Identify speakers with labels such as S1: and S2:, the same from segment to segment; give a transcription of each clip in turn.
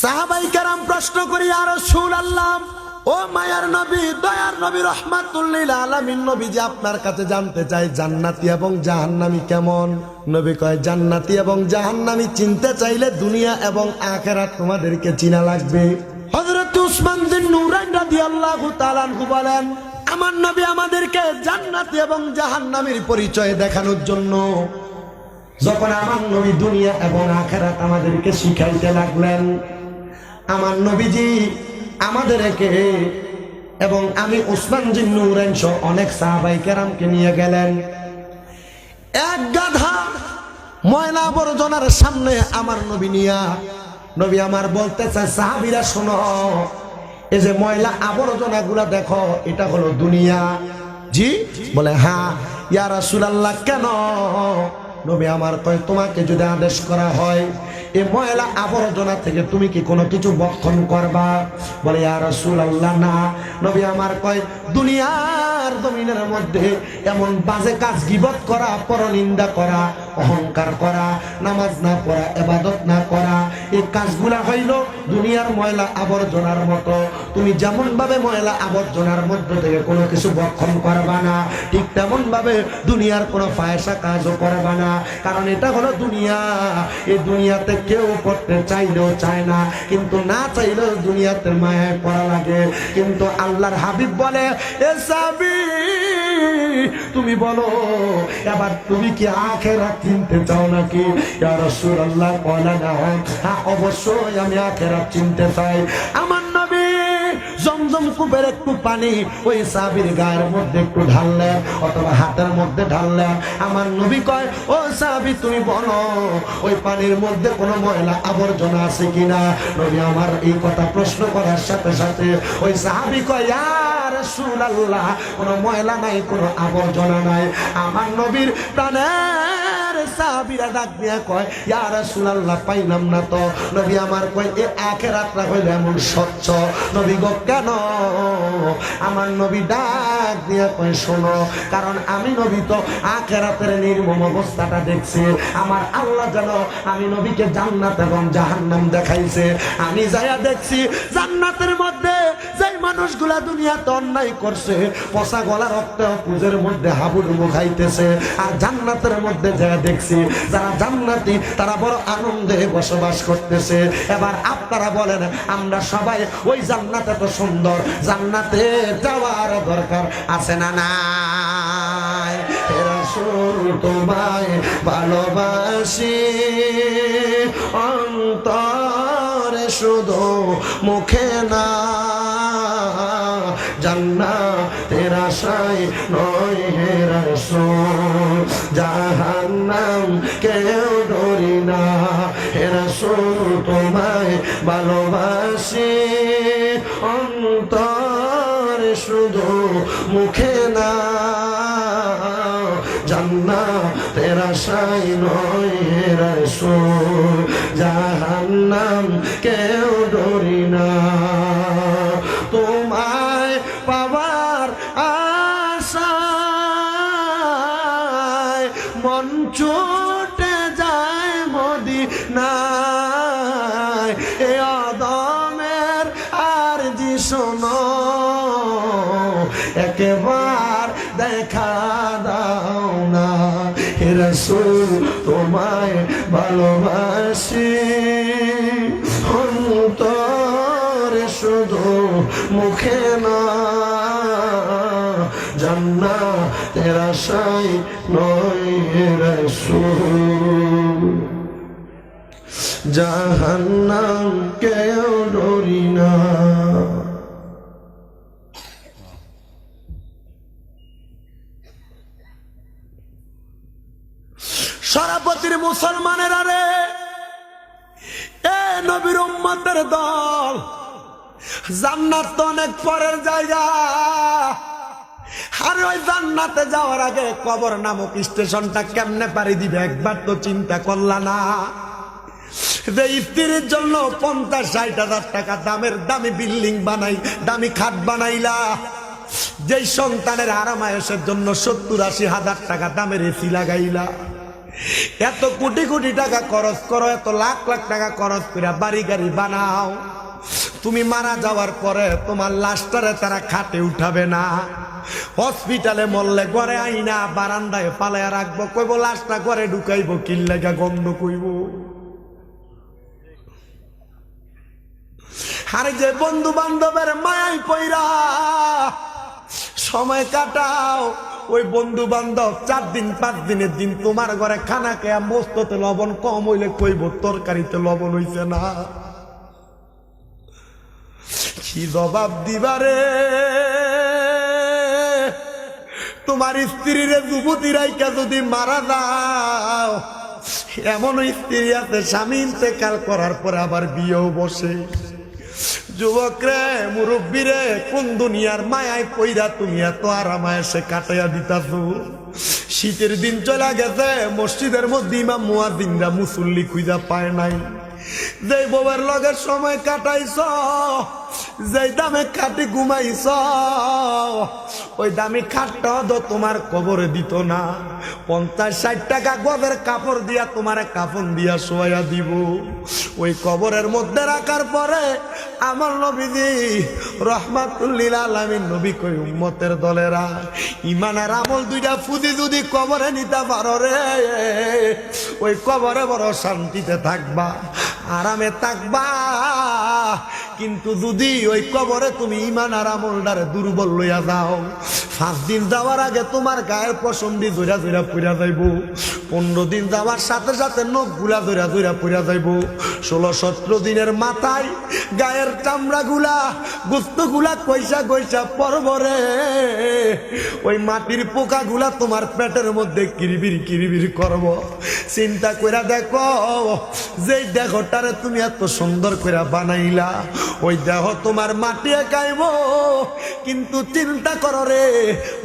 S1: সাহাবাই কারাম প্রশ্ন করি আর সুল আল্লাহ ও মায়ার নবী, দয়ার নবী, রহমাতুল্লিল আলামিন নবী যে আপনার কাছে জানতে চাই, জান্নাতি এবং জাহান্নামি কেমন? নবী কয়, জান্নাতি এবং জাহান্নামি চিনতে চাইলে দুনিয়া এবং আখেরাত তোমাদেরকে চিনা লাগবে। হযরত উসমান বিন নুরাইন রাদিয়াল্লাহু তাআলা বলেন, আমার নবী আমাদেরকে জান্নাতি এবং জাহান্নামীর পরিচয় দেখানোর জন্য যখন আমার নবী দুনিয়া এবং আখেরাত আমাদেরকে শিখাইতে লাগলেন আমার নবীজি আমাদেরকে এবং আমি উসমান সহ অনেক সাহাবাই কেরামকে নিয়ে গেলেন। এক গাধা ময়লা আবর্জনার সামনে আমার নবী নিয়া, নবী আমার বলতে বলতেছে সাহাবিরা, শোনো, এই যে ময়লা আবর্জনা গুলা দেখো, এটা হলো দুনিয়া। জি? বলে হ্যাঁ। ইয়ারা রাসূলুল্লাহ, কেন? নবী আমার কয়, তোমাকে যদি আদেশ করা হয়, এ ময়লা আবর্জনা থেকে তুমি কি কোনো কিছু বক্ষণ করবা? বলে আর রসুল আল্লাহ না। নবী আমার কয়, দুনিয়ার জমিনের মধ্যে এমন বাজে কাজ গিবত করা, পরনিন্দা করা অহংকার করা নামাজ না পড়া এবাদত না করা এই কাজগুলা হইল দুনিয়ার ময়লা আবর্জনার মতো। তুমি যেমন ভাবে ময়লা আবর্জনার মধ্য থেকে কোনো কিছু বক্ষণ করবা না, ঠিক তেমন ভাবে দুনিয়ার কোনো ফায়সা কাজও করবা না। কারণ এটা হলো দুনিয়া, এই দুনিয়াতে কেউ করতে চাইলেও চায় না, কিন্তু না চাইলেও দুনিয়াতে মায়ায় পড়া লাগে। কিন্তু আল্লাহর হাবিব বলে, এ সাবি তুমি বলো, এবার তুমি কি চিনতে চাও নাকি? না। হ্যাঁ অবশ্যই আমি চিনতে চাই। আমার নবী জমজম কূপের একটু পানি ওই সাবির গায়ের মধ্যে একটু ঢাললেন, অথবা হাতের মধ্যে ঢাললেন। আমার নবী কয়, ও সাবি, তুমি বলো, ওই পানির মধ্যে কোনো ময়লা আবর্জনা আছে কিনা? নবী আমার এই কথা প্রশ্ন করার সাথে সাথে ওই সাহাবি কয় আর রাসূলুল্লাহ, কোনো ময়লা নাই আবর্জনা নাই। আমার নবীর প্রাণের ডাক কয়, ইয়া রাসূলুল্লাহ, পাইলাম না তো। নবী আমার কয়, এ হইল এমন স্বচ্ছ। নবী গো, কেন? আমার নবী ডাক কয়, শোনো, কারণ আমি নবী তো আখেরাতের নির্মম অবস্থাটা দেখছি। আমার আল্লাহ যেন আমি নবীকে জান্নাত এবং জাহান্নাম দেখাইছে। আমি যাইয়া দেখছি জান্নাতের মধ্যে মানুষগুলা দুনিয়াতে অন্যায় করছে, পচা গলা রক্ত পুজোর মধ্যে হাবুডুবু খাইতেছে, আর জান্নাতের মধ্যে যা দেখছি, যারা জান্নাতি, তারা বড় আনন্দে বসবাস করতেছে। এবার আপনারা বলেন, আমরা সবাই ওই জান্নাত এত সুন্দর, জান্নাতে যাওয়ার দরকার আছে না নাই? হে রাসূল, তোমায় ভালোবাসি, অন্তরে শুধু মুখে না জান্না তেরা সাই নয় হে রাসূল। জাহান্নাম কেউ ডরি না, হে রাসূল, তোমায় ভালোবাসি। অন্তরে শুধু মুখে না জান্না তেরা সাই নয় হে রাসূল। জাহান্নাম কেউ অদমের আর জি শোনো, একেবার দেখা দাও না। রাসূল, তোমায় ভালোবাসি। অন্তরে শুধু মুখে না জান্না তেরা সাই নয় রাসূল। জাহান্নাম কেউ ডরি না। সরাপতির মুসলমানেরা রে, এ নবীর উম্মতের দল, জান্নাত তো অনেক পরের জায়গা। আর ওই জান্নাতে যাওয়ার আগে কবর নামক স্টেশনটা কেমনে পারি দিবে একবার তো চিন্তা করলা না। যে জন্য পঞ্চাশ, ষাট হাজার টাকা দামের দামি বিল্ডিং বানাই, দামি খাট বানাইলা। যেই সন্তানের আরামায়সের জন্য সত্তর, আশি হাজার টাকা দামের এসি লাগাইলা। এত কোটি কোটি টাকা খরচ করো, এত লাখ লাখ টাকা খরচ করে বাড়ি গাড়ি বানাও। তুমি মারা যাওয়ার পরে তোমার লাশটারে তারা খাটে উঠাবে না। হসপিটালে মরলে ঘরে আইনা, বারান্দায় পালায় রাখব, কইব লাশটা ঘরে ঢুকাইব কিল্লেগা গন্ধ কইব। আরে যে বন্ধু বান্ধবের মায়াই পইরা সময় কাটাও, ওই বন্ধু বান্ধব চার দিন, পাঁচ দিনের দিন তোমার ঘরে খানা খেয়া মস্ততে লবণ কম হইলে কইব, তরকারিতে লবণ হইছে না। কি জবাব দিবারে তোমার স্ত্রীর যুবতী রাইকা যদি মারা দাও এমন স্ত্রী আছে, স্বামী ইন্তেকাল করার পর আবার বিয়েও বসে। যুবক রে মুরব্বী রে কোন দুনিয়ার মায়ায় পইরা তুমি এত আরামায় সে কাটাইয়া দিতাছ? শীতের দিন চলে গেছে, মসজিদের মধ্যে ইমাম দিনরা মুসল্লি খুঁজা পায় নাই। যে বউয়ের লগের সময় কাটাইছ, যেই দামে খাটি ঘুমাইছ, ওই দামি খাটটা তো তোমার কবরে দিত না। পঞ্চাশ ষাট টাকা গদের কাপড় দিয়া তোমার কাফন দিয়া শোয়া দিব। ওই কবরের মধ্যে রাখার পরে আমার নবীজি রহমাতুল্লিল আলমিন নবী কই উম্মতের দলেরা ইমানের আমল দুইটা ফুদি যদি কবরে নিতে পারো রে, ওই কবরে বড় শান্তিতে থাকবা। আরামে থাকবা। কিন্তু যদি ওই কবরে তুমি ইমান আর আমলটারে দুর্বল লইয়া যাও, পাঁচ দিন যাওয়ার আগে তোমার গায়ের পশন্দি জোরা জোরা পুরা যাইব। পনেরো দিন যাওয়ার সাথে সাথে নখগুলা জোরা জোরা পুরা যাইব। ষোলো, সতেরো দিনের মাথায় গায়ের চামড়া গুলা গুস্তগুলা কইসা কইসা পরবরে। ওই মাটির পোকা গুলা তোমার পেটের মধ্যে কিরিবির কিরিবির করব। চিন্তা কইরা দেখো, যেই দেহটারে তুমি এত সুন্দর করে বানাইলা ওই দেহ তোমার মাটিয়ে খাইব। কিন্তু চিন্তা করো রে,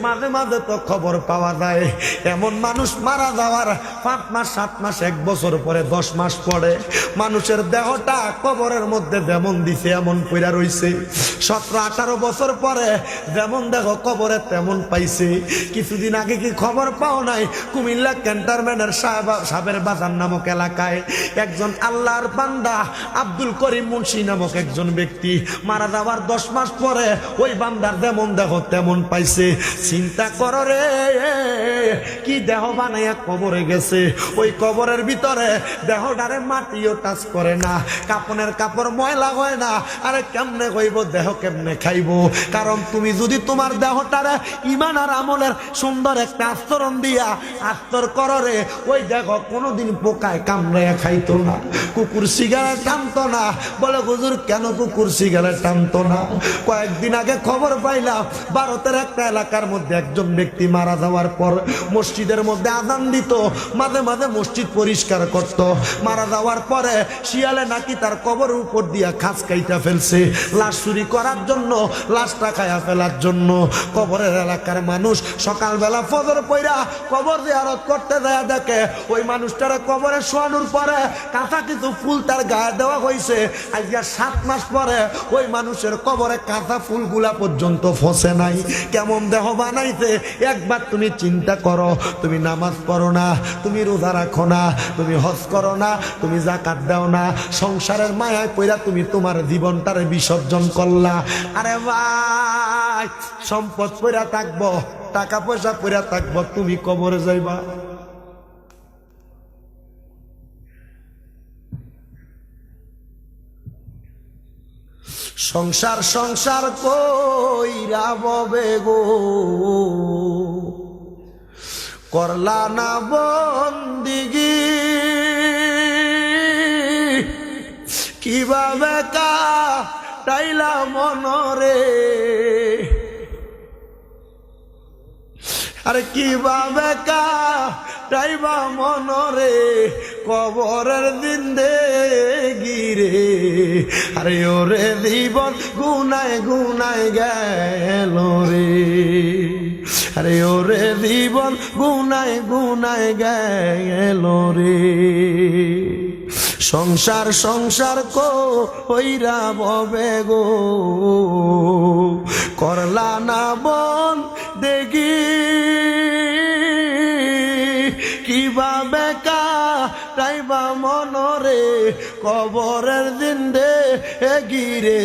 S1: মাঝে মাঝে তো খবর পাওয়া যায়। এমন মানুষ মারা যাওয়ার পাঁচ মাস, সাত মাস, এক বছর পরে দশ মাস পরে মানুষের দেহটা কবরের মধ্যে যেমন দিছে, এমন পইরা রইছে। সতেরো, আঠারো বছর পরে যেমন দেহ কবরে তেমন পাইছে। কিছুদিন আগে কি খবর পাও নাই? কুমিল্লা ক্যান্টারম্যানের সাবের বাজার নামক এলাকায় একজন আল্লাহর বান্দা আব্দুল করিম মুন্সি নামক একজন ব্যক্তি মারা যাওয়ার দশ মাস পরে ওই বান্দার যেমন দেহ তেমন পাইছে। চিন্তা করো রে, কি দেহ বানাইয়া কবরে গেছে? ওই কবরের ভিতরে দেহটারে মাটিও টাচ করে না, কাপনের কাপড় ময়লা হয় না। আরে কেমনে হইব, দেহ কেমনে খাইব? কারণ তুমি যদি তোমার দেহটারে ইমান আর আমলের সুন্দর একটা আস্তরণ দিয়া আস্তর করো রে, ওই দেহ কোনোদিন পোকায় কামড়াইয়া খাইতো না, কুকুর সিগারেট টানতো না। বলে, হুজুর, কেন টানতো না। কয়েকদিন আগে খবর পাইলাম, ভারতের একটা এলাকার মধ্যে একজন ব্যক্তি মারা যাওয়ার পর মসজিদের মধ্যে আদান দিত, মাঝে মাঝে মসজিদ পরিষ্কার করত। মারা যাওয়ার পরে শিয়ালে নাকি তার কবর উপর দিয়া খাস কাইটা ফেলছে। লাশ চুরি করার জন্য লাশটা খায়া ফেলার জন্য। কবরের এলাকার মানুষ সকালবেলা ফজর পইরা কবর জিয়ারত করতে দেয়া দেখে, ওই মানুষটারে কবরে শোয়ানোর পরে কাঁচা কিছু ফুল তার গায়ে দেওয়া হয়েছে আজকে সাত মাস পরে ওই মানুষের কবরে কাঁচা ফুলগুলা পর্যন্ত ফসে নাই। কেমন দেহ বানাইছে? একবার তুমি চিন্তা করো, তুমি নামাজ পড়ো না, তুমি রোজা রাখো না, তুমি হজ করো না, তুমি জাকাত দাও না। সংসারের মায়ায় পইরা তুমি তোমার জীবনটারে বিসর্জন করলা। আরে ভাই, সম্পদ পইরা থাকব, টাকা পয়সা পইরা থাকব, তুমি কবরে যাইবা। সংসার সংসার কইরা ববে গো। করলা না বন্দিগি কীভাবে কা টাইলা মনরে? আরে কীভাবে কা টাইবা মনরে কবরের দিন দে গিরে। আরে ওরে জীবন গুনায় গুনায় গেল রে। আরে ওরে জীবন গুনায় গুনায় গেল রে। সংসার সংসার কো হইরা ববে গো। করলা না বন, দেখি কীভাবে কাটাইবা মনরে, কবরের দিন রে গিরে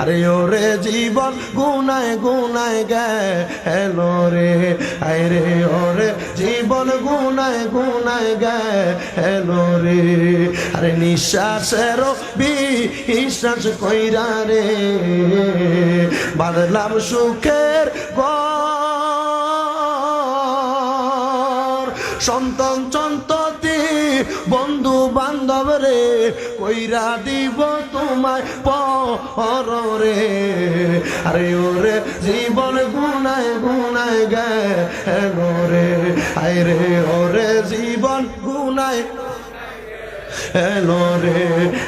S1: আরে ওরে জীবন গুনায় গুনায় গেল রে। আরে ওরে জীবন গুনায় গুনায় গেল রে। আরে নিঃশ্বাসের বিশ্বাস কইরা রে। বাঁধলাম সুখের ঘর সন্তান সন্ততি, বন্ধু বান্ধব রে, কইরা দিব তোমায় পর রে। আরে ওরে জীবন গুনায় গুনায় গে রে। আয় রে ওরে জীবন গুনায় এলো রে,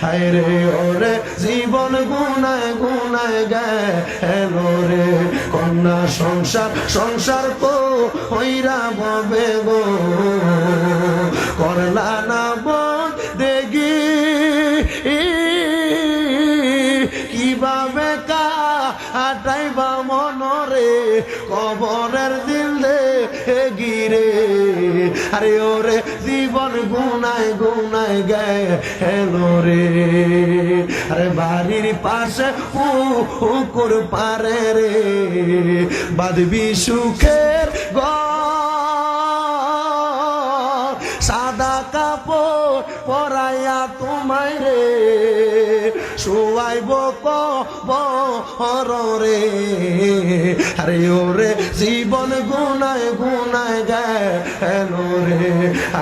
S1: হায় রে, ওরে জীবন গুনায় গুনায় গেলো রে। কন্যা সংসার সংসার কো হইরা ববে গো। করলা না বন দেগি কীভাবে কা আটাইবা মনরে, কবরের দিল দে গিরে আরে ওরে জীবন গুনায় গুনায় গেলো রে। আরে বাড়ির পাশে ও পুকুর পারে রে। বাদবি সুখের ঘর শুয়াইব রে। আরে ওরে জীবন গুনায় গুনায় গেল রে।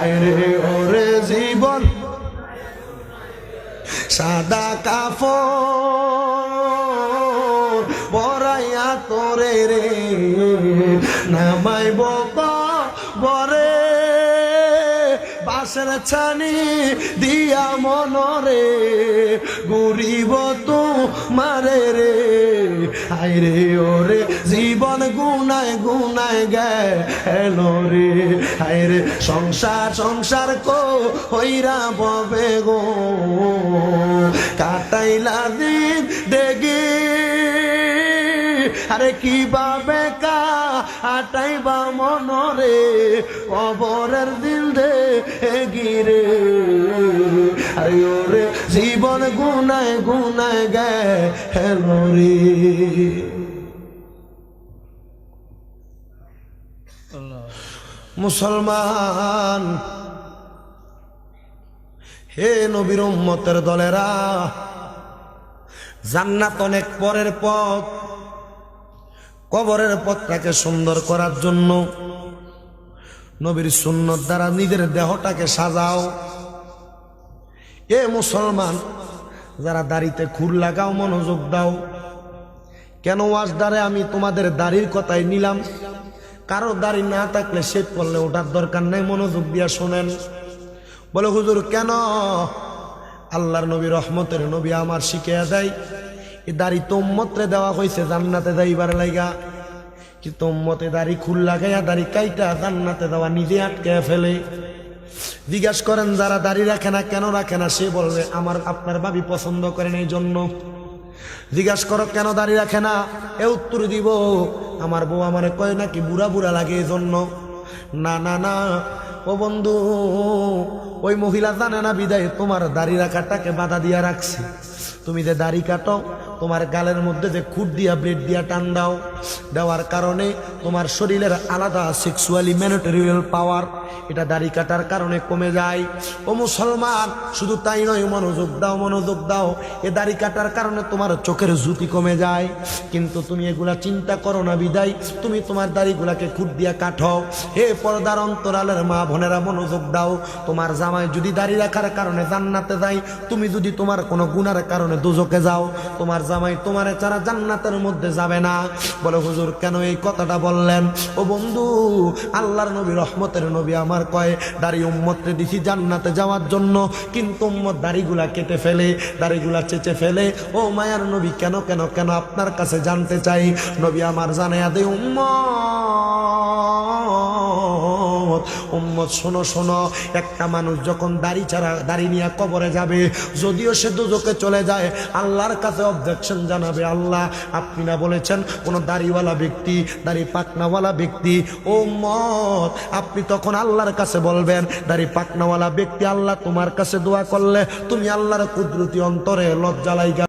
S1: আরে ওরে জীবন সাদা কাপড় বরাইয়া তোরে রে। নামাইব ছানি দিয়া মনরে গুরিব তো মারে রে। আইরে ওরে, জীবন গুনায় গুনায় গেল রে। আইরে সংসার সংসার কো হইরা ববে গো। কাটাইলা দিন দেখি আরে কীভাবে কা আটাইবা মনরে, কবরের দিল দে। ওরে, জীবন গুনায় গুনায় গেল রে। মুসলমান, হে নবীর উম্মতের দলেরা, জান্নাত অনেক পরের পথ, কবরের পথটাকে সুন্দর করার জন্য নবীর সুন্নত দ্বারা নিজের দেহটাকে সাজাও। এ মুসলমান, যারা দাড়িতে খুর লাগাও, মনোযোগ দাও। কেন ওয়াজ দ্বারে আমি তোমাদের দাড়ির কথাই নিলাম? কারও দাড়ি না থাকলে শেখ করলে ওটার দরকার নেই, মনোযোগ দিয়া শোনেন। বলে, হুজুর, কেন? আল্লাহর নবী রহমতের নবী আমার শিখিয়া দেয়, এ দাড়ি তোম্মত্রে দেওয়া হয়েছে জান্নাতে যাইবার লাইগা। কি তোম্মতে দাড়ি খুল লাগাইয়া দাড়ি কাইটা জান্নাতে দেওয়া নিজে আটকে ফেলে? জিজ্ঞাসা করেন, যারা দাড়ি রাখে না কেন রাখে না? সে বলবে, আমার, আপনার ভাবি পছন্দ করেন এই জন্য। জিজ্ঞাসা করো, কেন দাঁড়িয়ে রাখে না? এ উত্তর দিব, আমার বউ আমারে কয় নাকি বুড়া বুড়া লাগে এই জন্য। না না না, ও বন্ধু, ওই মহিলা জানে না বিদায় তোমার দাড়ি রাখাটাকে বাধা দিয়া রাখছে। তুমি যে দাড়ি কাটো তোমার গালের মধ্যে যে খুঁট দিয়া, ব্রেড দিয়া টান দাও, দেওয়ার কারণে তোমার শরীরের আলাদা সেক্সুয়ালি ম্যানোটেরিয়াল পাওয়ার এটা দাড়ি কাটার কারণে কমে যায়। ও মুসলমান, শুধু তাই নয়, মনোযোগ দাও মনোযোগ দাও। এ দাড়ি কাটার কারণে তোমার চোখের জ্যোতি কমে যায়। কিন্তু তুমি এগুলা চিন্তা করো না বিদায়, তুমি তোমার দাড়িগুলাকে খুঁট দিয়া কাটো। হে পর্দার অন্তরালের মা বোনেরা, মনোযোগ দাও। তোমার জামাই যদি দাড়ি রাখার কারণে জান্নাতে যায় তুমি যদি তোমার কোনো গুনার কারণে দুজকে যাও, তোমার জামাই, তোমার ছাড়া জান্নাতের মধ্যে যাবে না। বলে, হুজুর, কেন এই কথাটা বললেন? ও বন্ধু, আল্লাহর নবী, রহমতের নবী আমার কয়, দাড়ি উম্মতরে দিছি জান্নাতে যাওয়ার জন্য, কিন্তু উম্মত দাড়িগুলা কেটে ফেলে, দাড়িগুলা চেচে ফেলে। ও মায়ার নবী, কেন কেন কেন আপনার কাছে জানতে চাই? নবী আমার জানে দে, উম্মত উম্মত উম্মত শোনো শোনো, একটা মানুষ যখন দাড়ি ছাড়া, দাড়ি নিয়ে কবরে যাবে, যদিও সে দুজকে চলে যায়, আল্লাহর কাছে অবজেকশন জানাবে, আল্লাহ আপনি না বলেছেন কোনো দাড়িওয়ালা ব্যক্তি, দাড়ি পাকনাওয়ালা ব্যক্তি ও মত আপনি তখন আল্লাহর কাছে বলবেন, দাড়ি পাকনাওয়ালা ব্যক্তি, আল্লাহ তোমার কাছে দোয়া করলে তুমি আল্লাহর কুদরতি অন্তরে লজ্জা লাইগা